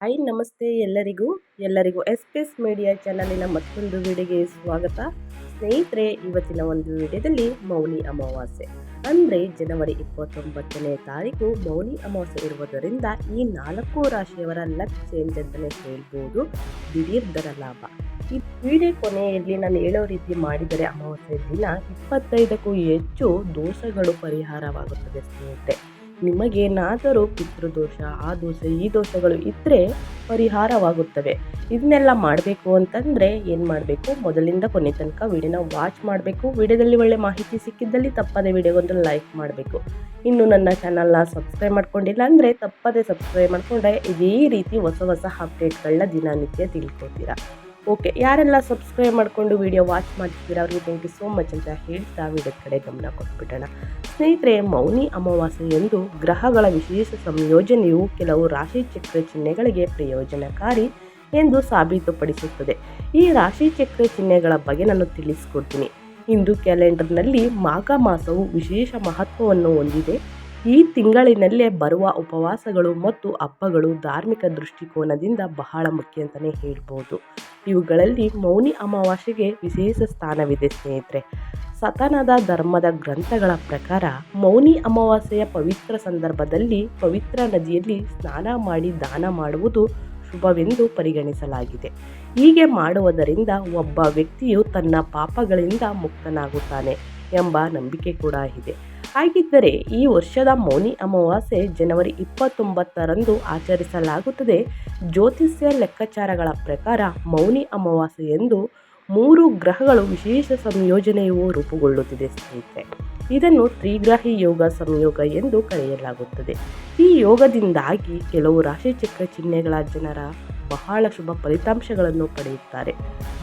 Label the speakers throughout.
Speaker 1: Hi ನಮಸ್ತೆ ಎಲ್ಲರಿಗೂ ಎಲ್ಲರಿಗೂ ಎಸ್ ಪಿ ಎಸ್ ಮೀಡಿಯಾ ಚಾನಲಿನ ಮತ್ತೊಂದು ವಿಡಿಯೋಗೆ ಸ್ವಾಗತ. ಸ್ನೇಹಿತರೆ, ಇವತ್ತಿನ ಒಂದು ವಿಡಿಯೋದಲ್ಲಿ ಮೌನಿ ಅಮಾವಾಸ್ಯೆ. ಅಂದರೆ ಜನವರಿ ಇಪ್ಪತ್ತೊಂಬತ್ತನೇ ತಾರೀಕು ಮೌನಿ ಅಮಾವಾಸ್ಯೆ ಇರುವುದರಿಂದ ಈ ನಾಲ್ಕು ರಾಶಿಯವರ ಲಕ್ ಚೇಂಜ್ ಅಂತಲೇ ಹೇಳ್ಬೋದು. ದಿಢೀರ್ ದರ ಲಾಭ. ಈ ವಿಡಿಯೋ ಕೊನೆಯಲ್ಲಿ ನಾನು ಹೇಳೋ ರೀತಿ ಮಾಡಿದರೆ ಅಮಾವಾಸ್ಯೆ ದಿನ ಇಪ್ಪತ್ತೈದಕ್ಕೂ ಹೆಚ್ಚು ದೋಷಗಳು ಪರಿಹಾರವಾಗುತ್ತದೆ ಸ್ನೇಹಿತರೆ. ನಿಮಗೇನಾದರೂ ಪಿತೃದೋಷ, ಆ ದೋಷ, ಈ ದೋಷಗಳು ಇದ್ದರೆ ಪರಿಹಾರವಾಗುತ್ತವೆ. ಇದನ್ನೆಲ್ಲ ಮಾಡಬೇಕು ಅಂತಂದರೆ ಏನು ಮಾಡಬೇಕು? ಮೊದಲಿಂದ ಕೊನೆ ತನಕ ವಿಡಿಯೋನ ವಾಚ್ ಮಾಡಬೇಕು. ವಿಡಿಯೋದಲ್ಲಿ ಒಳ್ಳೆ ಮಾಹಿತಿ ಸಿಕ್ಕಿದ್ದಲ್ಲಿ ತಪ್ಪದೆ ವಿಡಿಯೋಗೊಂದು ಲೈಕ್ ಮಾಡಬೇಕು. ಇನ್ನು ನನ್ನ ಚಾನಲ್ನ ಸಬ್ಸ್ಕ್ರೈಬ್ ಮಾಡ್ಕೊಂಡಿಲ್ಲ ಅಂದರೆ ತಪ್ಪದೆ ಸಬ್ಸ್ಕ್ರೈಬ್ ಮಾಡಿಕೊಂಡ್ರೆ ಇದೇ ರೀತಿ ಹೊಸ ಹೊಸ ಅಪ್ಡೇಟ್ಗಳನ್ನ ದಿನನಿತ್ಯ ತಿಳ್ಕೊತೀರಾ? ಓಕೆ, ಯಾರೆಲ್ಲ ಸಬ್ಸ್ಕ್ರೈಬ್ ಮಾಡಿಕೊಂಡು ವಿಡಿಯೋ ವಾಚ್ ಮಾಡ್ತಿದ್ದೀರಾ, ಅವ್ರಿಗೆ ಥ್ಯಾಂಕ್ ಯು ಸೋ ಮಚ್ ಅಂತ ಹೇಳ್ತಾ ವಿಡಿಯೋದ ಕಡೆ ಗಮನ ಕೊಟ್ಬಿಡೋಣ. ಸ್ನೇಹಿತರೆ, ಮೌನಿ ಅಮಾವಾಸ್ಯೆ ಎಂದು ಗ್ರಹಗಳ ವಿಶೇಷ ಸಂಯೋಜನೆಯು ಕೆಲವು ರಾಶಿ ಚಕ್ರ ಚಿಹ್ನೆಗಳಿಗೆ ಪ್ರಯೋಜನಕಾರಿ ಎಂದು ಸಾಬೀತುಪಡಿಸುತ್ತದೆ. ಈ ರಾಶಿ ಚಕ್ರ ಚಿಹ್ನೆಗಳ ಬಗ್ಗೆ ನಾನು ತಿಳಿಸ್ಕೊಡ್ತೀನಿ. ಹಿಂದೂ ಕ್ಯಾಲೆಂಡರ್ನಲ್ಲಿ ಮಾಘ ಮಾಸವು ವಿಶೇಷ ಮಹತ್ವವನ್ನು ಹೊಂದಿದೆ. ಈ ತಿಂಗಳಿನಲ್ಲೇ ಬರುವ ಉಪವಾಸಗಳು ಮತ್ತು ಹಬ್ಬಗಳು ಧಾರ್ಮಿಕ ದೃಷ್ಟಿಕೋನದಿಂದ ಬಹಳ ಮುಖ್ಯ ಅಂತಲೇ ಹೇಳ್ಬೋದು. ಇವುಗಳಲ್ಲಿ ಮೌನಿ ಅಮಾವಾಸ್ಯೆಗೆ ವಿಶೇಷ ಸ್ಥಾನವಿದೆ ಸ್ನೇಹಿತರೆ. ಸತನದ ಧರ್ಮದ ಗ್ರಂಥಗಳ ಪ್ರಕಾರ ಮೌನಿ ಅಮಾವಾಸ್ಯೆಯ ಪವಿತ್ರ ಸಂದರ್ಭದಲ್ಲಿ ಪವಿತ್ರ ನದಿಯಲ್ಲಿ ಸ್ನಾನ ಮಾಡಿ ದಾನ ಮಾಡುವುದು ಶುಭವೆಂದು ಪರಿಗಣಿಸಲಾಗಿದೆ. ಹೀಗೆ ಮಾಡುವುದರಿಂದ ಒಬ್ಬ ವ್ಯಕ್ತಿಯು ತನ್ನ ಪಾಪಗಳಿಂದ ಮುಕ್ತನಾಗುತ್ತಾನೆ ಎಂಬ ನಂಬಿಕೆ ಕೂಡ ಇದೆ. ಹಾಗಿದ್ದರೆ ಈ ವರ್ಷದ ಮೌನಿ ಅಮಾವಾಸ್ಯೆ ಜನವರಿ ಇಪ್ಪತ್ತೊಂಬತ್ತರಂದು ಆಚರಿಸಲಾಗುತ್ತದೆ. ಜ್ಯೋತಿಷ್ಯ ಲೆಕ್ಕಾಚಾರಗಳ ಪ್ರಕಾರ ಮೌನಿ ಅಮಾವಾಸ್ಯೆ ಎಂದು ಮೂರು ಗ್ರಹಗಳು ವಿಶೇಷ ಸಂಯೋಜನೆಯು ರೂಪುಗೊಳ್ಳುತ್ತಿದೆ ಸ್ನೇಹಿತರೆ. ಇದನ್ನು ತ್ರಿಗ್ರಾಹಿ ಯೋಗ ಸಂಯೋಗ ಎಂದು ಕರೆಯಲಾಗುತ್ತದೆ. ಈ ಯೋಗದಿಂದಾಗಿ ಕೆಲವು ರಾಶಿಚಕ್ರ ಚಿಹ್ನೆಗಳ ಜನರ ಬಹಳ ಶುಭ ಫಲಿತಾಂಶಗಳನ್ನು ಪಡೆಯುತ್ತಾರೆ.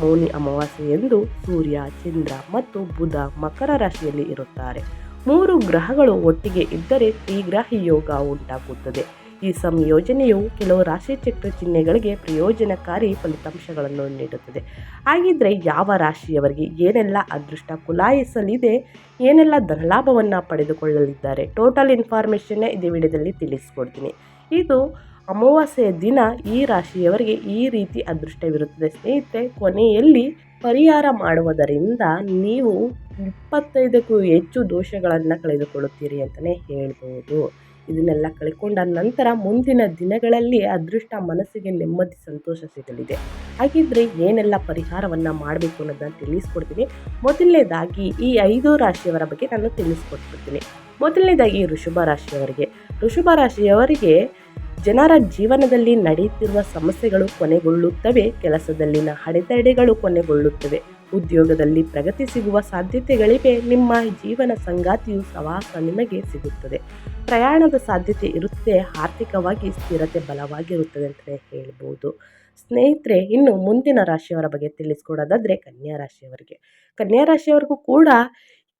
Speaker 1: ಮೌನಿ ಅಮಾವಾಸ್ಯೆ ಎಂದು ಸೂರ್ಯ, ಚಂದ್ರ ಮತ್ತು ಬುಧ ಮಕರ ರಾಶಿಯಲ್ಲಿ ಇರುತ್ತಾರೆ. ಮೂರು ಗ್ರಹಗಳು ಒಟ್ಟಿಗೆ ಇದ್ದರೆ ತ್ರಿಗ್ರಾಹಿ ಯೋಗ ಉಂಟಾಗುತ್ತದೆ. ಈ ಸಂಯೋಜನೆಯು ಕೆಲವು ರಾಶಿಚಕ್ರ ಚಿಹ್ನೆಗಳಿಗೆ ಪ್ರಯೋಜನಕಾರಿ ಫಲಿತಾಂಶಗಳನ್ನು ನೀಡುತ್ತದೆ. ಹಾಗಿದ್ರೆ ಯಾವ ರಾಶಿಯವರಿಗೆ ಏನೆಲ್ಲ ಅದೃಷ್ಟ ಕುಲಾಯಿಸಲಿದೆ, ಏನೆಲ್ಲ ಧನಲಾಭವನ್ನು ಪಡೆದುಕೊಳ್ಳಲಿದ್ದಾರೆ ಟೋಟಲ್ ಇನ್ಫಾರ್ಮೇಷನ್ನೇ ಇದೇ ವಿಡಿಯೋದಲ್ಲಿ ತಿಳಿಸ್ಕೊಡ್ತೀನಿ. ಇದು ಅಮಾವಾಸ್ಯೆಯ ದಿನ ಈ ರಾಶಿಯವರಿಗೆ ಈ ರೀತಿ ಅದೃಷ್ಟವಿರುತ್ತದೆ. ಸ್ನೇಹಿತರೆ, ಕೊನೆಯಲ್ಲಿ ಪರಿಹಾರ ಮಾಡುವುದರಿಂದ ನೀವು ಇಪ್ಪತ್ತೈದಕ್ಕೂ ಹೆಚ್ಚು ದೋಷಗಳನ್ನು ಕಳೆದುಕೊಳ್ಳುತ್ತೀರಿ ಅಂತಲೇ ಹೇಳ್ಬೋದು. ಇದನ್ನೆಲ್ಲ ಕಳ್ಕೊಂಡ ನಂತರ ಮುಂದಿನ ದಿನಗಳಲ್ಲಿ ಅದೃಷ್ಟ ಮನಸ್ಸಿಗೆ ನೆಮ್ಮದಿ, ಸಂತೋಷ ಸಿಗಲಿದೆ. ಹಾಗಿದ್ರೆ ಏನೆಲ್ಲ ಪರಿಹಾರವನ್ನು ಮಾಡಬೇಕು ಅನ್ನೋದನ್ನು ತಿಳಿಸ್ಕೊಡ್ತೀನಿ. ಮೊದಲನೇದಾಗಿ ಈ ಐದು ರಾಶಿಯವರ ಬಗ್ಗೆ ನಾನು ತಿಳಿಸ್ಕೊಟ್ಬಿಡ್ತೀನಿ. ಮೊದಲನೇದಾಗಿ ಋಷಭ ರಾಶಿಯವರಿಗೆ. ಋಷಭ ರಾಶಿಯವರಿಗೆ ಜನರ ಜೀವನದಲ್ಲಿ ನಡೆಯುತ್ತಿರುವ ಸಮಸ್ಯೆಗಳು ಕೊನೆಗೊಳ್ಳುತ್ತವೆ, ಕೆಲಸದಲ್ಲಿನ ಅಡೆತಡೆಗಳು ಕೊನೆಗೊಳ್ಳುತ್ತವೆ. ಉದ್ಯೋಗದಲ್ಲಿ ಪ್ರಗತಿ ಸಿಗುವ ಸಾಧ್ಯತೆಗಳಿವೆ. ನಿಮ್ಮ ಜೀವನ ಸಂಗಾತಿಯು ಸವಾಸ ನಿಮಗೆ ಸಿಗುತ್ತದೆ. ಪ್ರಯಾಣದ ಸಾಧ್ಯತೆ ಇರುತ್ತೆ, ಆರ್ಥಿಕವಾಗಿ ಸ್ಥಿರತೆ ಬಲವಾಗಿರುತ್ತದೆ ಅಂತಲೇ ಹೇಳ್ಬೋದು. ಸ್ನೇಹಿತರೆ, ಇನ್ನು ಮುಂದಿನ ರಾಶಿಯವರ ಬಗ್ಗೆ ತಿಳಿಸ್ಕೊಡೋದಾದರೆ ಕನ್ಯಾ ರಾಶಿಯವರಿಗೆ. ಕನ್ಯಾ ರಾಶಿಯವರಿಗೂ ಕೂಡ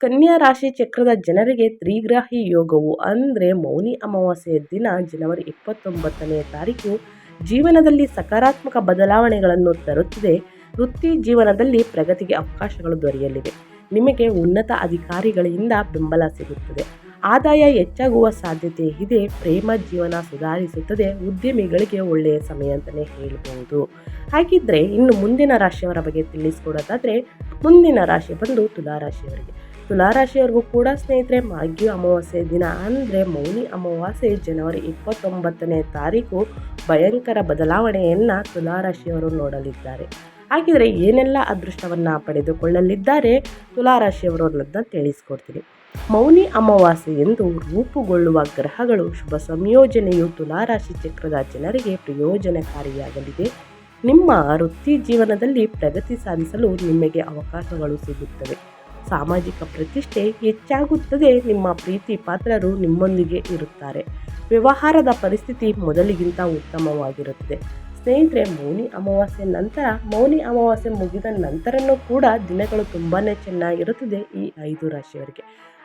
Speaker 1: ಕನ್ಯಾ ರಾಶಿ ಚಕ್ರದ ಜನರಿಗೆ ತ್ರಿಗ್ರಾಹಿ ಯೋಗವು ಅಂದರೆ ಮೌನಿ ಅಮಾವಾಸ್ಯೆಯ ದಿನ ಜನವರಿ ಇಪ್ಪತ್ತೊಂಬತ್ತನೇ ತಾರೀಕು ಜೀವನದಲ್ಲಿ ಸಕಾರಾತ್ಮಕ ಬದಲಾವಣೆಗಳನ್ನು ತರುತ್ತದೆ. ವೃತ್ತಿ ಜೀವನದಲ್ಲಿ ಪ್ರಗತಿಗೆ ಅವಕಾಶಗಳು ದೊರೆಯಲಿವೆ. ನಿಮಗೆ ಉನ್ನತ ಅಧಿಕಾರಿಗಳಿಂದ ಬೆಂಬಲ ಸಿಗುತ್ತದೆ. ಆದಾಯ ಹೆಚ್ಚಾಗುವ ಸಾಧ್ಯತೆ ಇದೆ. ಪ್ರೇಮ ಜೀವನ ಸುಧಾರಿಸುತ್ತದೆ. ಉದ್ಯಮಿಗಳಿಗೆ ಒಳ್ಳೆಯ ಸಮಯ ಅಂತಲೇ ಹೇಳಬಹುದು ಹಾಗಿದ್ರೆ ಇನ್ನು ಮುಂದಿನ ರಾಶಿಯವರ ಬಗ್ಗೆ ತಿಳಿಸ್ಕೊಡೋದಾದರೆ ಮುಂದಿನ ರಾಶಿ ಬಂದು ತುಲಾರಾಶಿಯವರಿಗೆ. ತುಲಾರಾಶಿಯವರಿಗೂ ಕೂಡ ಸ್ನೇಹಿತರೆ ಮಾಘ್ಯ ಅಮಾವಾಸ್ಯೆ ದಿನ ಅಂದರೆ ಮೌನಿ ಅಮಾವಾಸ್ಯೆ ಜನವರಿ ಇಪ್ಪತ್ತೊಂಬತ್ತನೇ ತಾರೀಕು ಭಯಂಕರ ಬದಲಾವಣೆಯನ್ನು ತುಲಾರಾಶಿಯವರು ನೋಡಲಿದ್ದಾರೆ. ಹಾಗಿದ್ರೆ ಏನೆಲ್ಲ ಅದೃಷ್ಟವನ್ನು ಪಡೆದುಕೊಳ್ಳಲಿದ್ದಾರೆ ತುಲಾರಾಶಿಯವರು ಅನ್ನೋದನ್ನ ತಿಳಿಸ್ಕೊಡ್ತೀನಿ. ಮೌನಿ ಅಮಾವಾಸ್ಯೆ ಎಂದು ರೂಪುಗೊಳ್ಳುವ ಗ್ರಹಗಳು ಶುಭ ಸಂಯೋಜನೆಯು ತುಲಾರಾಶಿ ಚಕ್ರದ ಜನರಿಗೆ ಪ್ರಯೋಜನಕಾರಿಯಾಗಲಿದೆ. ನಿಮ್ಮ ವೃತ್ತಿ ಜೀವನದಲ್ಲಿ ಪ್ರಗತಿ ಸಾಧಿಸಲು ನಿಮಗೆ ಅವಕಾಶಗಳು ಸಿಗುತ್ತವೆ. ಸಾಮಾಜಿಕ ಪ್ರತಿಷ್ಠೆ ಹೆಚ್ಚಾಗುತ್ತದೆ, ನಿಮ್ಮ ಪ್ರೀತಿ ಪಾತ್ರರು ನಿಮ್ಮೊಂದಿಗೆ ಇರುತ್ತಾರೆ. ವ್ಯವಹಾರದ ಪರಿಸ್ಥಿತಿ ಮೊದಲಿಗಿಂತ ಉತ್ತಮವಾಗಿರುತ್ತದೆ. ಸ್ನೇಹಿತರೆ, ಮೌನಿ ಅಮಾವಾಸ್ಯೆ ನಂತರ, ಮೌನಿ ಅಮಾವಾಸ್ಯೆ ಮುಗಿದ ನಂತರನೂ ಕೂಡ ದಿನಗಳು ತುಂಬಾ ಚೆನ್ನಾಗಿರುತ್ತದೆ ಈ ಐದು ರಾಶಿಯವರಿಗೆ.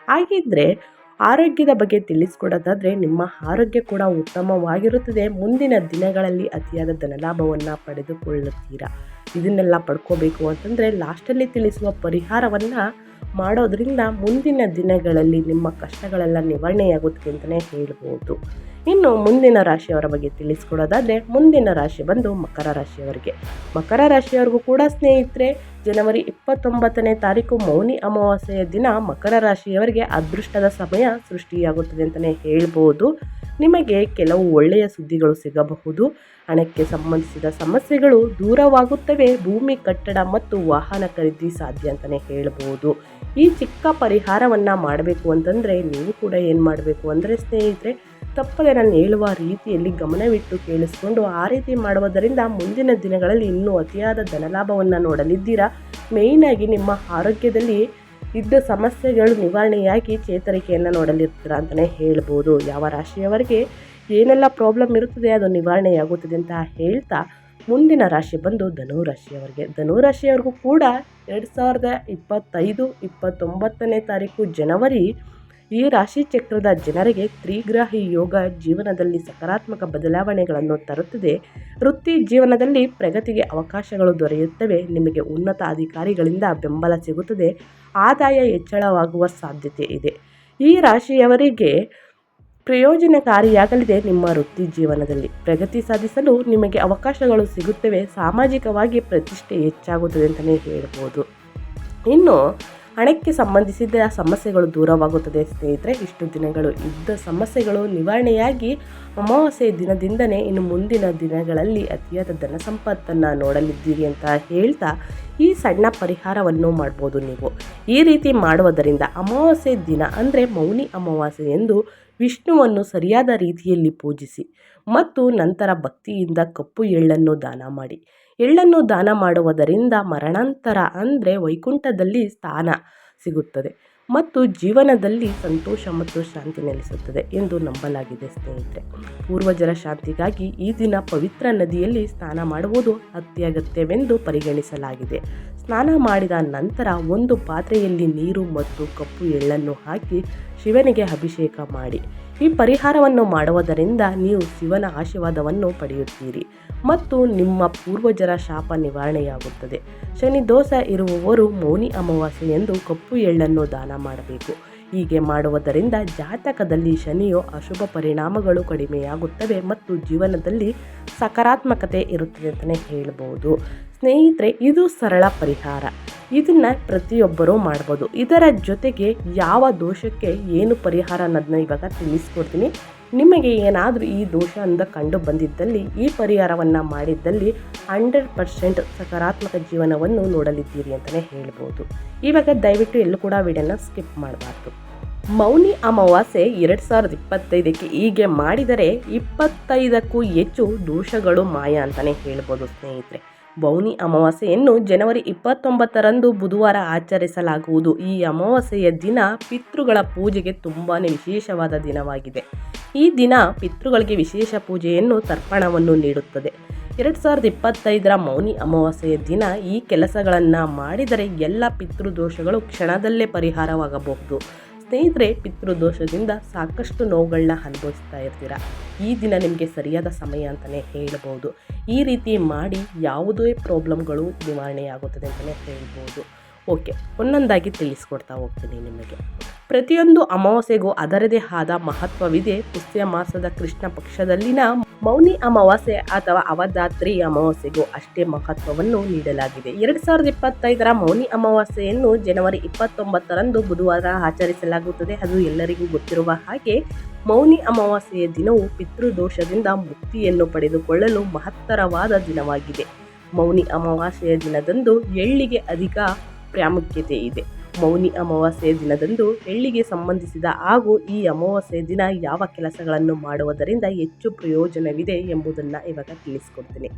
Speaker 1: ಹಾಗಿದ್ದರೆ ಆರೋಗ್ಯದ ಬಗ್ಗೆ ತಿಳಿಸ್ಕೊಡೋದಾದರೆ, ನಿಮ್ಮ ಆರೋಗ್ಯ ಕೂಡ ಉತ್ತಮವಾಗಿರುತ್ತದೆ. ಮುಂದಿನ ದಿನಗಳಲ್ಲಿ ಅತಿಯಾದ ಧನಲಾಭವನ್ನು ಪಡೆದುಕೊಳ್ಳುತ್ತೀರಾ? ಇದನ್ನೆಲ್ಲ ಪಡ್ಕೋಬೇಕು ಅಂತಂದರೆ, ಲಾಸ್ಟಲ್ಲಿ ತಿಳಿಸುವ ಪರಿಹಾರವನ್ನು ಮಾಡೋದ್ರಿಂದ ಮುಂದಿನ ದಿನಗಳಲ್ಲಿ ನಿಮ್ಮ ಕಷ್ಟಗಳೆಲ್ಲ ನಿವಾರಣೆಯಾಗುತ್ತೆ ಅಂತಲೇ ಹೇಳ್ಬೋದು. ಇನ್ನು ಮುಂದಿನ ರಾಶಿಯವರ ಬಗ್ಗೆ ತಿಳಿಸ್ಕೊಡೋದಾದರೆ, ಮುಂದಿನ ರಾಶಿ ಬಂದು ಮಕರ ರಾಶಿಯವರಿಗೆ. ಮಕರ ರಾಶಿಯವರಿಗೂ ಕೂಡ ಸ್ನೇಹಿತರೆ, ಜನವರಿ ಇಪ್ಪತ್ತೊಂಬತ್ತನೇ ತಾರೀಕು ಮೌನಿ ಅಮಾವಾಸ್ಯೆಯ ದಿನ ಮಕರ ರಾಶಿಯವರಿಗೆ ಅದೃಷ್ಟದ ಸಮಯ ಸೃಷ್ಟಿಯಾಗುತ್ತದೆ ಅಂತಲೇ ಹೇಳ್ಬೋದು. ನಿಮಗೆ ಕೆಲವು ಒಳ್ಳೆಯ ಸುದ್ದಿಗಳು ಸಿಗಬಹುದು. ಹಣಕ್ಕೆ ಸಂಬಂಧಿಸಿದ ಸಮಸ್ಯೆಗಳು ದೂರವಾಗುತ್ತವೆ. ಭೂಮಿ ಕಟ್ಟಡ ಮತ್ತು ವಾಹನ ಖರೀದಿ ಸಾಧ್ಯ ಅಂತಲೇ ಹೇಳ್ಬೋದು. ಈ ಚಿಕ್ಕ ಪರಿಹಾರವನ್ನು ಮಾಡಬೇಕು ಅಂತಂದರೆ ನೀವು ಕೂಡ ಏನು ಮಾಡಬೇಕು ಅಂದರೆ ಸ್ನೇಹಿತರೆ, ತಪ್ಪದೆ ನಾನು ಹೇಳುವ ರೀತಿಯಲ್ಲಿ ಗಮನವಿಟ್ಟು ಕೇಳಿಸ್ಕೊಂಡು ಆ ರೀತಿ ಮಾಡುವುದರಿಂದ ಮುಂದಿನ ದಿನಗಳಲ್ಲಿ ಇನ್ನೂ ಅತಿಯಾದ ಧನಲಾಭವನ್ನು ನೋಡಲಿದ್ದೀರಾ? ಮೇಯ್ನಾಗಿ ನಿಮ್ಮ ಆರೋಗ್ಯದಲ್ಲಿ ಇದ್ದ ಸಮಸ್ಯೆಗಳು ನಿವಾರಣೆಯಾಗಿ ಚೇತರಿಕೆಯನ್ನು ನೋಡಲಿರ್ತೀರ ಅಂತಲೇ ಹೇಳ್ಬೋದು. ಯಾವ ರಾಶಿಯವರಿಗೆ ಏನೆಲ್ಲ ಪ್ರಾಬ್ಲಮ್ ಇರುತ್ತದೆ ಅದು ನಿವಾರಣೆಯಾಗುತ್ತದೆ ಅಂತ ಹೇಳ್ತಾ ಮುಂದಿನ ರಾಶಿ ಬಂದು ಧನು ರಾಶಿಯವರಿಗೆ. ಧನು ರಾಶಿಯವರಿಗೂ ಕೂಡ ಎರಡು ಸಾವಿರದ ಇಪ್ಪತ್ತೈದು, ಇಪ್ಪತ್ತೊಂಬತ್ತನೇ ತಾರೀಕು ಜನವರಿ ಈ ರಾಶಿ ಚಕ್ರದ ಜನರಿಗೆ ತ್ರಿಗ್ರಾಹಿ ಯೋಗ ಜೀವನದಲ್ಲಿ ಸಕಾರಾತ್ಮಕ ಬದಲಾವಣೆಗಳನ್ನು ತರುತ್ತದೆ. ವೃತ್ತಿ ಜೀವನದಲ್ಲಿ ಪ್ರಗತಿಗೆ ಅವಕಾಶಗಳು ದೊರೆಯುತ್ತವೆ. ನಿಮಗೆ ಉನ್ನತ ಅಧಿಕಾರಿಗಳಿಂದ ಬೆಂಬಲ ಸಿಗುತ್ತದೆ. ಆದಾಯ ಹೆಚ್ಚಳವಾಗುವ ಸಾಧ್ಯತೆ ಇದೆ. ಈ ರಾಶಿಯವರಿಗೆ ಪ್ರಯೋಜನಕಾರಿಯಾಗಲಿದೆ ನಿಮ್ಮ ವೃತ್ತಿ ಜೀವನದಲ್ಲಿ. ಪ್ರಗತಿ ಸಾಧಿಸಲು ನಿಮಗೆ ಅವಕಾಶಗಳು ಸಿಗುತ್ತವೆ. ಸಾಮಾಜಿಕವಾಗಿ ಪ್ರತಿಷ್ಠೆ ಹೆಚ್ಚಾಗುತ್ತದೆ ಅಂತಲೇ ಹೇಳ್ಬೋದು. ಇನ್ನು ಹಣಕ್ಕೆ ಸಂಬಂಧಿಸಿದ ಸಮಸ್ಯೆಗಳು ದೂರವಾಗುತ್ತದೆ ಸ್ನೇಹಿತರೆ. ಇಷ್ಟು ದಿನಗಳು ಇದ್ದ ಸಮಸ್ಯೆಗಳು ನಿವಾರಣೆಯಾಗಿ ಅಮಾವಾಸ್ಯೆ ದಿನದಿಂದನೇ ಇನ್ನು ಮುಂದಿನ ದಿನಗಳಲ್ಲಿ ಅತಿಯಾದ ಧನ ಸಂಪತ್ತನ್ನು ನೋಡಲಿದ್ದೀರಿ ಅಂತ ಹೇಳ್ತಾ ಈ ಸಣ್ಣ ಪರಿಹಾರವನ್ನು ಮಾಡ್ಬೋದು ನೀವು. ಈ ರೀತಿ ಮಾಡುವುದರಿಂದ ಅಮಾವಾಸ್ಯೆ ದಿನ ಅಂದರೆ ಮೌನಿ ಅಮಾವಾಸ್ಯೆ ಎಂದು ವಿಷ್ಣುವನ್ನು ಸರಿಯಾದ ರೀತಿಯಲ್ಲಿ ಪೂಜಿಸಿ ಮತ್ತು ನಂತರ ಭಕ್ತಿಯಿಂದ ಕಪ್ಪು ಎಳ್ಳನ್ನು ದಾನ ಮಾಡಿ. ಎಳ್ಳನ್ನು ದಾನ ಮಾಡುವುದರಿಂದ ಮರಣಾಂತರ ಅಂದರೆ ವೈಕುಂಠದಲ್ಲಿ ಸ್ಥಾನ ಸಿಗುತ್ತದೆ ಮತ್ತು ಜೀವನದಲ್ಲಿ ಸಂತೋಷ ಮತ್ತು ಶಾಂತಿ ನೆಲೆಸುತ್ತದೆ ಎಂದು ನಂಬಲಾಗಿದೆ ಸ್ನೇಹಿತರೆ. ಪೂರ್ವಜರ ಶಾಂತಿಗಾಗಿ ಈ ದಿನ ಪವಿತ್ರ ನದಿಯಲ್ಲಿ ಸ್ನಾನ ಮಾಡುವುದು ಅತ್ಯಗತ್ಯವೆಂದು ಪರಿಗಣಿಸಲಾಗಿದೆ. ಸ್ನಾನ ಮಾಡಿದ ನಂತರ ಒಂದು ಪಾತ್ರೆಯಲ್ಲಿ ನೀರು ಮತ್ತು ಕಪ್ಪು ಎಳ್ಳನ್ನು ಹಾಕಿ ಶಿವನಿಗೆ ಅಭಿಷೇಕ ಮಾಡಿ. ಈ ಪರಿಹಾರವನ್ನು ಮಾಡುವುದರಿಂದ ನೀವು ಶಿವನ ಆಶೀರ್ವಾದವನ್ನು ಪಡೆಯುತ್ತೀರಿ ಮತ್ತು ನಿಮ್ಮ ಪೂರ್ವಜರ ಶಾಪ ನಿವಾರಣೆಯಾಗುತ್ತದೆ. ಶನಿ ದೋಷ ಇರುವವರು ಮೌನಿ ಅಮಾವಾಸ್ಯೆ ಎಂದು ಕಪ್ಪು ಎಳ್ಳನ್ನು ದಾನ ಮಾಡಬೇಕು. ಹೀಗೆ ಮಾಡುವುದರಿಂದ ಜಾತಕದಲ್ಲಿ ಶನಿಯು ಅಶುಭ ಪರಿಣಾಮಗಳು ಕಡಿಮೆಯಾಗುತ್ತವೆ ಮತ್ತು ಜೀವನದಲ್ಲಿ ಸಕಾರಾತ್ಮಕತೆ ಇರುತ್ತದೆ ಅಂತಲೇ ಹೇಳ್ಬೋದು. ಸ್ನೇಹಿತರೆ, ಇದು ಸರಳ ಪರಿಹಾರ. ಇದನ್ನು ಪ್ರತಿಯೊಬ್ಬರೂ ಮಾಡ್ಬೋದು. ಇದರ ಜೊತೆಗೆ ಯಾವ ದೋಷಕ್ಕೆ ಏನು ಪರಿಹಾರ ಅನ್ನೋದನ್ನ ಇವಾಗ ತಿಳಿಸ್ಕೊಡ್ತೀನಿ. ನಿಮಗೆ ಏನಾದರೂ ಈ ದೋಷ ಅಂತ ಕಂಡು ಬಂದಿದ್ದಲ್ಲಿ, ಈ ಪರಿಹಾರವನ್ನು ಮಾಡಿದ್ದಲ್ಲಿ ಹಂಡ್ರೆಡ್ ಪರ್ಸೆಂಟ್ ಸಕಾರಾತ್ಮಕ ಜೀವನವನ್ನು ನೋಡಲಿದ್ದೀರಿ ಅಂತಲೇ ಹೇಳ್ಬೋದು. ಇವಾಗ ದಯವಿಟ್ಟು ಎಲ್ಲೂ ಕೂಡ ವಿಡಿಯೋನ ಸ್ಕಿಪ್ ಮಾಡಬಾರ್ದು. ಮೌನಿ ಅಮಾವಾಸ್ಯೆ ಎರಡು ಸಾವಿರದ ಇಪ್ಪತ್ತೈದಕ್ಕೆ ಹೀಗೆ ಮಾಡಿದರೆ ಇಪ್ಪತ್ತೈದಕ್ಕೂ ಹೆಚ್ಚು ದೋಷಗಳು ಮಾಯ ಅಂತಲೇ ಹೇಳ್ಬೋದು ಸ್ನೇಹಿತರೆ. ಮೌನಿ ಅಮಾವಾಸ್ಯೆಯನ್ನು ಜನವರಿ ಇಪ್ಪತ್ತೊಂಬತ್ತರಂದು ಬುಧವಾರ ಆಚರಿಸಲಾಗುವುದು. ಈ ಅಮಾವಾಸ್ಯೆಯ ದಿನ ಪಿತೃಗಳ ಪೂಜೆಗೆ ತುಂಬಾ ವಿಶೇಷವಾದ ದಿನವಾಗಿದೆ. ಈ ದಿನ ಪಿತೃಗಳಿಗೆ ವಿಶೇಷ ಪೂಜೆಯನ್ನು ತರ್ಪಣವನ್ನು ನೀಡುತ್ತದೆ. ಎರಡು ಸಾವಿರದ ಇಪ್ಪತ್ತೈದರ ಮೌನಿ ಅಮಾವಾಸ್ಯೆಯ ದಿನ ಈ ಕೆಲಸಗಳನ್ನು ಮಾಡಿದರೆ ಎಲ್ಲ ಪಿತೃದೋಷಗಳು ಕ್ಷಣದಲ್ಲೇ ಪರಿಹಾರವಾಗಬಹುದು. ಸ್ನೇಹಿತರೆ, ಪಿತೃದೋಷದಿಂದ ಸಾಕಷ್ಟು ನೋವುಗಳನ್ನ ಅನುಭವಿಸ್ತಾ ಇರ್ತೀರ. ಈ ದಿನ ನಿಮಗೆ ಸರಿಯಾದ ಸಮಯ ಅಂತಲೇ ಹೇಳ್ಬೋದು. ಈ ರೀತಿ ಮಾಡಿ ಯಾವುದೇ ಪ್ರಾಬ್ಲಮ್ಗಳು ನಿವಾರಣೆಯಾಗುತ್ತದೆ ಅಂತಲೇ ಹೇಳ್ಬೋದು. ಓಕೆ, ಒಂದೊಂದಾಗಿ ತಿಳಿಸ್ಕೊಡ್ತಾ ಹೋಗ್ತೀನಿ ನಿಮಗೆ. ಪ್ರತಿಯೊಂದು ಅಮಾವಾಸ್ಯೆಗೂ ಅದರದೇ ಆದ ಮಹತ್ವವಿದೆ. ಪುಷ್ಯ ಮಾಸದ ಕೃಷ್ಣ ಪಕ್ಷದಲ್ಲಿನ ಮೌನಿ ಅಮಾವಾಸ್ಯೆ ಅಥವಾ ಅವಧಾತ್ರಿ ಅಮಾವಾಸ್ಯೆಗೂ ಅಷ್ಟೇ ಮಹತ್ವವನ್ನು ನೀಡಲಾಗಿದೆ. ಎರಡು ಸಾವಿರದ ಇಪ್ಪತ್ತೈದರ ಮೌನಿ ಅಮಾವಾಸ್ಯೆಯನ್ನು ಜನವರಿ ಇಪ್ಪತ್ತೊಂಬತ್ತರಂದು ಬುಧವಾರ ಆಚರಿಸಲಾಗುತ್ತದೆ. ಅದು ಎಲ್ಲರಿಗೂ ಗೊತ್ತಿರುವ ಹಾಗೆ ಮೌನಿ ಅಮಾವಾಸ್ಯೆಯ ದಿನವು ಪಿತೃದೋಷದಿಂದ ಮುಕ್ತಿಯನ್ನು ಪಡೆದುಕೊಳ್ಳಲು ಮಹತ್ತರವಾದ ದಿನವಾಗಿದೆ. ಮೌನಿ ಅಮಾವಾಸ್ಯೆಯ ದಿನದಂದು ಎಳ್ಳಿಗೆ ಅಧಿಕ ಪ್ರಾಮುಖ್ಯತೆ ಇದೆ. ಮೌನಿ ಅಮಾವಾಸ್ಯೆ ದಿನದಂದು ಎಳ್ಳಿಗೆ ಸಂಬಂಧಿಸಿದ ಹಾಗೂ ಈ ಅಮಾವಾಸ್ಯೆ ದಿನ ಯಾವ ಕೆಲಸಗಳನ್ನು ಮಾಡುವುದರಿಂದ ಹೆಚ್ಚು ಪ್ರಯೋಜನವಿದೆ ಎಂಬುದನ್ನು ಇವಾಗ ತಿಳಿಸ್ಕೊಡ್ತೀನಿ.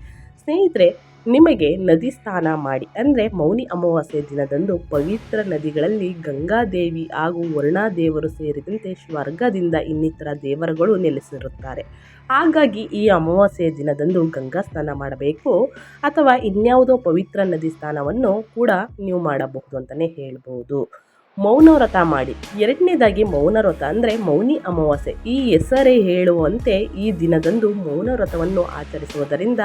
Speaker 1: ಸ್ನೇಹಿತರೆ, ನಿಮಗೆ ನದಿ ಸ್ನಾನ ಮಾಡಿ, ಅಂದರೆ ಮೌನಿ ಅಮಾವಾಸ್ಯೆ ದಿನದಂದು ಪವಿತ್ರ ನದಿಗಳಲ್ಲಿ ಗಂಗಾದೇವಿ ಹಾಗೂ ವರುಣಾದೇವರು ಸೇರಿದಂತೆ ಸ್ವರ್ಗದಿಂದ ಇನ್ನಿತರ ದೇವರುಗಳು ನೆಲೆಸಿರುತ್ತಾರೆ. ಹಾಗಾಗಿ ಈ ಅಮಾವಾಸ್ಯೆಯ ದಿನದಂದು ಗಂಗಾ ಸ್ನಾನ ಮಾಡಬೇಕು, ಅಥವಾ ಇನ್ಯಾವುದೋ ಪವಿತ್ರ ನದಿ ಸ್ನಾನವನ್ನು ಕೂಡ ನೀವು ಮಾಡಬಹುದು ಅಂತಲೇ ಹೇಳ್ಬೋದು. ಮೌನವ್ರತ ಮಾಡಿ. ಎರಡನೇದಾಗಿ ಮೌನವ್ರತ ಅಂದರೆ ಮೌನಿ ಅಮಾವಾಸ್ಯೆ. ಈ ಹೆಸರೇ ಹೇಳುವಂತೆ ಈ ದಿನದಂದು ಮೌನವ್ರತವನ್ನು ಆಚರಿಸುವುದರಿಂದ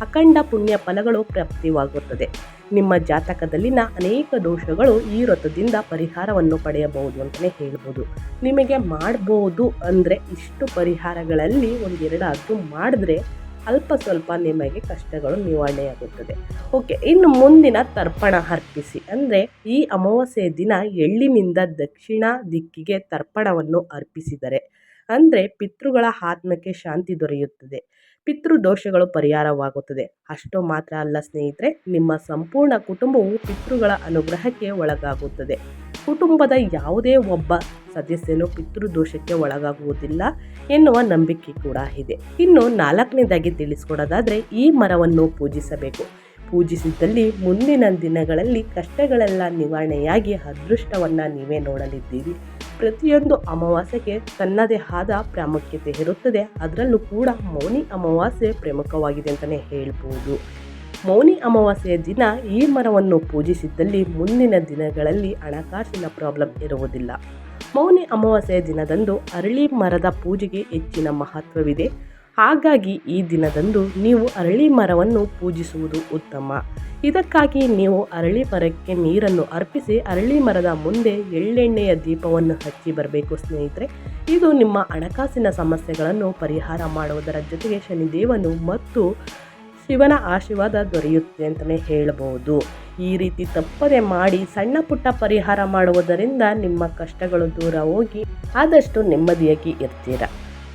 Speaker 1: ಅಖಂಡ ಪುಣ್ಯ ಫಲಗಳು ಪ್ರಾಪ್ತಿವಾಗುತ್ತದೆ. ನಿಮ್ಮ ಜಾತಕದಲ್ಲಿನ ಅನೇಕ ದೋಷಗಳು ಈ ವ್ರತದಿಂದ ಪರಿಹಾರವನ್ನು ಪಡೆಯಬಹುದು ಅಂತಲೇ ಹೇಳ್ಬೋದು. ನಿಮಗೆ ಮಾಡ್ಬೋದು ಅಂದರೆ ಇಷ್ಟು ಪರಿಹಾರಗಳಲ್ಲಿ ಒಂದೆರಡಾದರೂ ಮಾಡಿದ್ರೆ ಅಲ್ಪ ಸ್ವಲ್ಪ ನಿಮಗೆ ಕಷ್ಟಗಳು ನಿವಾರಣೆಯಾಗುತ್ತದೆ. ಓಕೆ, ಇನ್ನು ಮುಂದಿನ ತರ್ಪಣ ಅರ್ಪಿಸಿ. ಅಂದರೆ ಈ ಅಮಾವಾಸ್ಯೆ ದಿನ ಎಳ್ಳಿನಿಂದ ದಕ್ಷಿಣ ದಿಕ್ಕಿಗೆ ತರ್ಪಣವನ್ನು ಅರ್ಪಿಸಿದರೆ. ಅಂದರೆ ಪಿತೃಗಳ ಆತ್ಮಕ್ಕೆ ಶಾಂತಿ ದೊರೆಯುತ್ತದೆ. ಪಿತೃ ದೋಷಗಳು ಪರಿಹಾರವಾಗುತ್ತದೆ. ಅಷ್ಟು ಮಾತ್ರ ಅಲ್ಲ ಸ್ನೇಹಿತರೆ, ನಿಮ್ಮ ಸಂಪೂರ್ಣ ಕುಟುಂಬವು ಪಿತೃಗಳ ಅನುಗ್ರಹಕ್ಕೆ ಒಳಗಾಗುತ್ತದೆ. ಕುಟುಂಬದ ಯಾವುದೇ ಒಬ್ಬ ಸದಸ್ಯನು ಪಿತೃದೋಷಕ್ಕೆ ಒಳಗಾಗುವುದಿಲ್ಲ ಎನ್ನುವ ನಂಬಿಕೆ ಕೂಡ ಇದೆ. ಇನ್ನು ನಾಲ್ಕನೇದಾಗಿ ತಿಳಿಸ್ಕೊಡೋದಾದರೆ ಈ ಮರವನ್ನು ಪೂಜಿಸಬೇಕು. ಪೂಜಿಸಿದ್ದಲ್ಲಿ ಮುಂದಿನ ದಿನಗಳಲ್ಲಿ ಕಷ್ಟಗಳೆಲ್ಲ ನಿವಾರಣೆಯಾಗಿ ಅದೃಷ್ಟವನ್ನು ನೀವೇ ನೋಡಲಿದ್ದೀರಿ. ಪ್ರತಿಯೊಂದು ಅಮಾವಾಸ್ಯೆಗೆ ತನ್ನದೇ ಆದ ಪ್ರಾಮುಖ್ಯತೆ ಇರುತ್ತದೆ. ಅದರಲ್ಲೂ ಕೂಡ ಮೌನಿ ಅಮಾವಾಸ್ಯೆ ಪ್ರಮುಖವಾಗಿದೆ ಅಂತಲೇ ಹೇಳ್ಬೋದು. ಮೌನಿ ಅಮಾವಾಸ್ಯೆಯ ದಿನ ಈ ಮರವನ್ನು ಪೂಜಿಸಿದ್ದಲ್ಲಿ ಮುಂದಿನ ದಿನಗಳಲ್ಲಿ ಹಣಕಾಸಿನ ಪ್ರಾಬ್ಲಮ್ ಇರುವುದಿಲ್ಲ. ಮೌನಿ ಅಮಾವಾಸ್ಯೆಯ ದಿನದಂದು ಅರಳಿ ಮರದ ಪೂಜೆಗೆ ಹೆಚ್ಚಿನ ಮಹತ್ವವಿದೆ. ಹಾಗಾಗಿ ಈ ದಿನದಂದು ನೀವು ಅರಳಿ ಮರವನ್ನು ಪೂಜಿಸುವುದು ಉತ್ತಮ. ಇದಕ್ಕಾಗಿ ನೀವು ಅರಳಿ ಮರಕ್ಕೆ ನೀರನ್ನು ಅರ್ಪಿಸಿ ಅರಳಿ ಮರದ ಮುಂದೆ ಎಳ್ಳೆಣ್ಣೆಯ ದೀಪವನ್ನು ಹಚ್ಚಿ ಬರಬೇಕು ಸ್ನೇಹಿತರೆ. ಇದು ನಿಮ್ಮ ಹಣಕಾಸಿನ ಸಮಸ್ಯೆಗಳನ್ನು ಪರಿಹಾರ ಮಾಡುವುದರ ಜೊತೆಗೆ ಶನಿದೇವನು ಮತ್ತು ಶಿವನ ಆಶೀರ್ವಾದ ದೊರೆಯುತ್ತೆ ಅಂತಲೇ ಹೇಳಬಹುದು ಈ ರೀತಿ ತಪ್ಪದೆ ಮಾಡಿ ಸಣ್ಣ ಪುಟ್ಟ ಪರಿಹಾರ ಮಾಡುವುದರಿಂದ ನಿಮ್ಮ ಕಷ್ಟಗಳು ದೂರ ಹೋಗಿ ಆದಷ್ಟು ನೆಮ್ಮದಿಯಾಗಿ ಇರ್ತೀರ.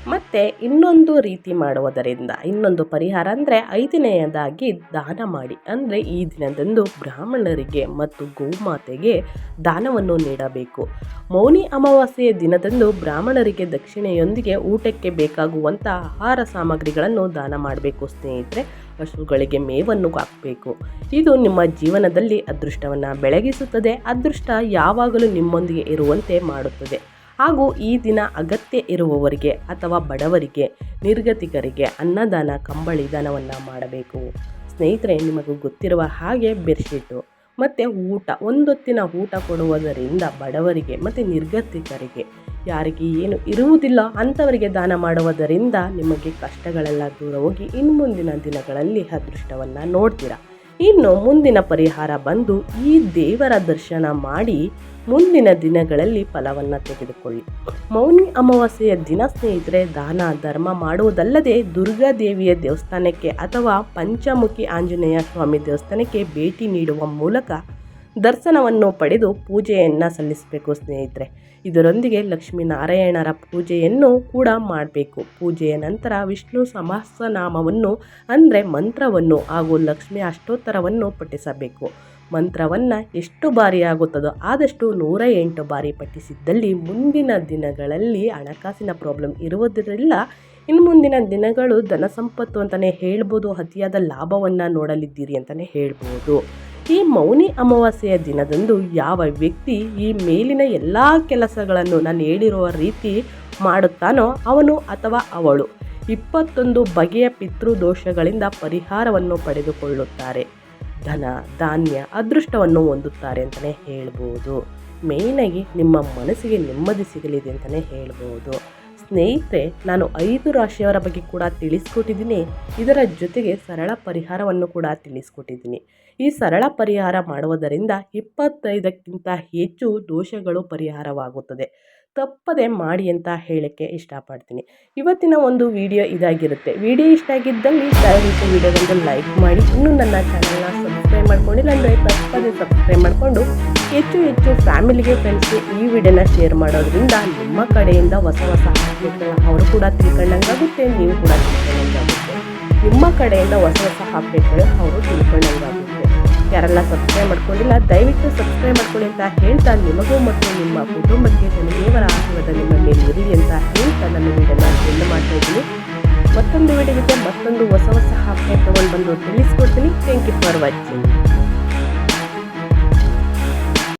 Speaker 1: ಮತ್ತು ಇನ್ನೊಂದು ರೀತಿ ಮಾಡುವುದರಿಂದ, ಇನ್ನೊಂದು ಪರಿಹಾರ ಅಂದರೆ ಐದನೆಯದಾಗಿ ದಾನ ಮಾಡಿ. ಅಂದರೆ ಈ ದಿನದಂದು ಬ್ರಾಹ್ಮಣರಿಗೆ ಮತ್ತು ಗೋಮಾತೆಗೆ ದಾನವನ್ನು ನೀಡಬೇಕು. ಮೌನಿ ಅಮಾವಾಸ್ಯೆಯ ದಿನದಂದು ಬ್ರಾಹ್ಮಣರಿಗೆ ದಕ್ಷಿಣೆಯೊಂದಿಗೆ ಊಟಕ್ಕೆ ಬೇಕಾಗುವಂಥ ಆಹಾರ ಸಾಮಗ್ರಿಗಳನ್ನು ದಾನ ಮಾಡಬೇಕು ಸ್ನೇಹಿತರೆ. ಹಸುಗಳಿಗೆ ಮೇವನ್ನು ಹಾಕಬೇಕು. ಇದು ನಿಮ್ಮ ಜೀವನದಲ್ಲಿ ಅದೃಷ್ಟವನ್ನು ಬೆಳಗಿಸುತ್ತದೆ. ಅದೃಷ್ಟ ಯಾವಾಗಲೂ ನಿಮ್ಮೊಂದಿಗೆ ಇರುವಂತೆ ಮಾಡುತ್ತದೆ. ಹಾಗೂ ಈ ದಿನ ಅಗತ್ಯ ಇರುವವರಿಗೆ ಅಥವಾ ಬಡವರಿಗೆ, ನಿರ್ಗತಿಕರಿಗೆ ಅನ್ನದಾನ, ಕಂಬಳಿ ದಾನವನ್ನು ಮಾಡಬೇಕು. ಸ್ನೇಹಿತರೆ, ನಿಮಗೂ ಗೊತ್ತಿರುವ ಹಾಗೆ ಬೆಡ್ಶೀಟು, ಮತ್ತು ಊಟ, ಒಂದೊತ್ತಿನ ಊಟ ಕೊಡುವುದರಿಂದ ಬಡವರಿಗೆ ಮತ್ತು ನಿರ್ಗತಿಕರಿಗೆ ಯಾರಿಗೆ ಏನು ಇರುವುದಿಲ್ಲ ಅಂಥವರಿಗೆ ದಾನ ಮಾಡುವುದರಿಂದ ನಿಮಗೆ ಕಷ್ಟಗಳೆಲ್ಲ ದೂರ ಹೋಗಿ ಇನ್ನು ಮುಂದಿನ ದಿನಗಳಲ್ಲಿ ಅದೃಷ್ಟವನ್ನು ನೋಡ್ತೀರಾ. ಇನ್ನು ಮುಂದಿನ ಪರಿಹಾರ ಬಂದು ಈ ದೇವರ ದರ್ಶನ ಮಾಡಿ ಮುಂದಿನ ದಿನಗಳಲ್ಲಿ ಫಲವನ್ನು ತೆಗೆದುಕೊಳ್ಳಿ. ಮೌನಿ ಅಮಾವಾಸ್ಯೆಯ ದಿನ ಸ್ನೇಹಿತರೆ, ದಾನ, ಧರ್ಮ ಮಾಡುವುದಲ್ಲದೆ ದುರ್ಗಾದೇವಿಯ ದೇವಸ್ಥಾನಕ್ಕೆ ಅಥವಾ ಪಂಚಮುಖಿ ಆಂಜನೇಯ ಸ್ವಾಮಿ ದೇವಸ್ಥಾನಕ್ಕೆ ಭೇಟಿ ನೀಡುವ ಮೂಲಕ ದರ್ಶನವನ್ನು ಪಡೆದು ಪೂಜೆಯನ್ನು ಸಲ್ಲಿಸಬೇಕು, ಸ್ನೇಹಿತರೆ. ಇದರೊಂದಿಗೆ ಲಕ್ಷ್ಮೀನಾರಾಯಣರ ಪೂಜೆಯನ್ನು ಕೂಡ ಮಾಡಬೇಕು. ಪೂಜೆಯ ನಂತರ ವಿಷ್ಣು ಸಹಸ್ರನಾಮವನ್ನು, ಅಂದರೆ ಮಂತ್ರವನ್ನು ಹಾಗೂ ಲಕ್ಷ್ಮಿ ಅಷ್ಟೋತ್ತರವನ್ನು ಪಠಿಸಬೇಕು. ಮಂತ್ರವನ್ನು ಎಷ್ಟು ಬಾರಿ ಆಗುತ್ತದೋ ಆದಷ್ಟು ನೂರ ಎಂಟು ಬಾರಿ ಪಠಿಸಿದ್ದಲ್ಲಿ ಮುಂದಿನ ದಿನಗಳಲ್ಲಿ ಹಣಕಾಸಿನ ಪ್ರಾಬ್ಲಮ್ ಇರುವುದರಿಂದ ಇನ್ನು ಮುಂದಿನ ದಿನಗಳು ಧನ ಸಂಪತ್ತು ಅಂತಲೇ ಹೇಳ್ಬೋದು, ಅತಿಯಾದ ಲಾಭವನ್ನು ನೋಡಲಿದ್ದೀರಿ ಅಂತಲೇ ಹೇಳ್ಬೋದು. ಈ ಮೌನಿ ಅಮಾವಾಸ್ಯೆಯ ದಿನದಂದು ಯಾವ ವ್ಯಕ್ತಿ ಈ ಮೇಲಿನ ಎಲ್ಲ ಕೆಲಸಗಳನ್ನು ನಾನು ಹೇಳಿರುವ ರೀತಿ ಮಾಡುತ್ತಾನೋ ಅವನು ಅಥವಾ ಅವಳು ಇಪ್ಪತ್ತೊಂದು ಬಗೆಯ ಪಿತೃದೋಷಗಳಿಂದ ಪರಿಹಾರವನ್ನು ಪಡೆದುಕೊಳ್ಳುತ್ತಾರೆ. ಧನ, ಧಾನ್ಯ, ಅದೃಷ್ಟವನ್ನು ಹೊಂದುತ್ತಾರೆ ಅಂತಲೇ ಹೇಳ್ಬೋದು. ಮೇಯ್ನಾಗಿ ನಿಮ್ಮ ಮನಸ್ಸಿಗೆ ನೆಮ್ಮದಿ ಸಿಗಲಿದೆ ಅಂತಲೇ ಹೇಳ್ಬೋದು. ಸ್ನೇಹಿತರೆ, ನಾನು ಐದು ರಾಶಿಯವರ ಬಗ್ಗೆ ಕೂಡ ತಿಳಿಸ್ಕೊಟ್ಟಿದ್ದೀನಿ. ಇದರ ಜೊತೆಗೆ ಸರಳ ಪರಿಹಾರವನ್ನು ಕೂಡ ತಿಳಿಸ್ಕೊಟ್ಟಿದ್ದೀನಿ. ಈ ಸರಳ ಪರಿಹಾರ ಮಾಡುವುದರಿಂದ ಇಪ್ಪತ್ತೈದಕ್ಕಿಂತ ಹೆಚ್ಚು ದೋಷಗಳು ಪರಿಹಾರವಾಗುತ್ತದೆ. ತಪ್ಪದೆ ಮಾಡಿ ಅಂತ ಹೇಳಕ್ಕೆ ಇಷ್ಟಪಡ್ತೀನಿ. ಇವತ್ತಿನ ಒಂದು ವಿಡಿಯೋ ಇದಾಗಿರುತ್ತೆ. ವಿಡಿಯೋ ಇಷ್ಟ ಆಗಿದ್ದಲ್ಲಿ ದಯವಿಟ್ಟು ವಿಡಿಯೋದಲ್ಲಿ ಲೈಕ್ ಮಾಡಿ. ಇನ್ನೂ ನನ್ನ ಚಾನಲ್ನ ಸಬ್ಸ್ಕ್ರೈಬ್ ಮಾಡ್ಕೊಂಡಿಲ್ಲ ಅಂದರೆ ತಪ್ಪದೆ ಸಬ್ಸ್ಕ್ರೈಬ್ ಮಾಡಿಕೊಂಡು ಹೆಚ್ಚು ಹೆಚ್ಚು ಫ್ಯಾಮಿಲಿಗೆ ಫ್ರೆಂಡ್ಸ್ಗೆ ಈ ವಿಡಿಯೋನ ಶೇರ್ ಮಾಡೋದ್ರಿಂದ ನಿಮ್ಮ ಕಡೆಯಿಂದ ಹೊಸ ಹೊಸ ಅಪ್ಡೇಟ್ಗಳನ್ನ ಅವರು ಕೂಡ ತಿಳ್ಕೊಂಡಂಗಾಗುತ್ತೆ, ನೀವು ಕೂಡ ತಿಳ್ಕೊಂಡಂಗಾಗುತ್ತೆ. ನಿಮ್ಮ ಕಡೆಯಿಂದ ಹೊಸ ಹೊಸ ಹಾಕ್ಬೇಕು ಅವರು ತಿಳ್ಕೊಂಡಂಗಾಗುತ್ತೆ. ಯಾರೆಲ್ಲ ಸಬ್ಸ್ಕ್ರೈಬ್ ಮಾಡ್ಕೊಂಡಿಲ್ಲ, ದಯವಿಟ್ಟು ಸಬ್ಸ್ಕ್ರೈಬ್ ಮಾಡ್ಕೊಳ್ಳಿ ಅಂತ ಹೇಳ್ತಾ ನಿಮಗೂ ಮತ್ತು ನಿಮ್ಮ ಕುಟುಂಬಕ್ಕೆ ದೇವರ ಆಶೀರ್ವಾದ ನಿಮ್ಮ ಮೇಲೆ ಇರಲಿ ಅಂತ ಹೇಳ್ತಾ ನನ್ನ ವಿಡಿಯೋನ ಎಂಡ್ ಮಾಡ್ತಾ ಇದ್ದೀನಿ. ಮತ್ತೊಂದು ವಿಡಿಯೋ ಜೊತೆ ಮತ್ತೊಂದು ಹೊಸ ಹೊಸ ಹಾಕಿ ತಗೊಂಡು ಬಂದು ತಿಳಿಸ್ಕೊಡ್ತೀನಿ. Thank you for watching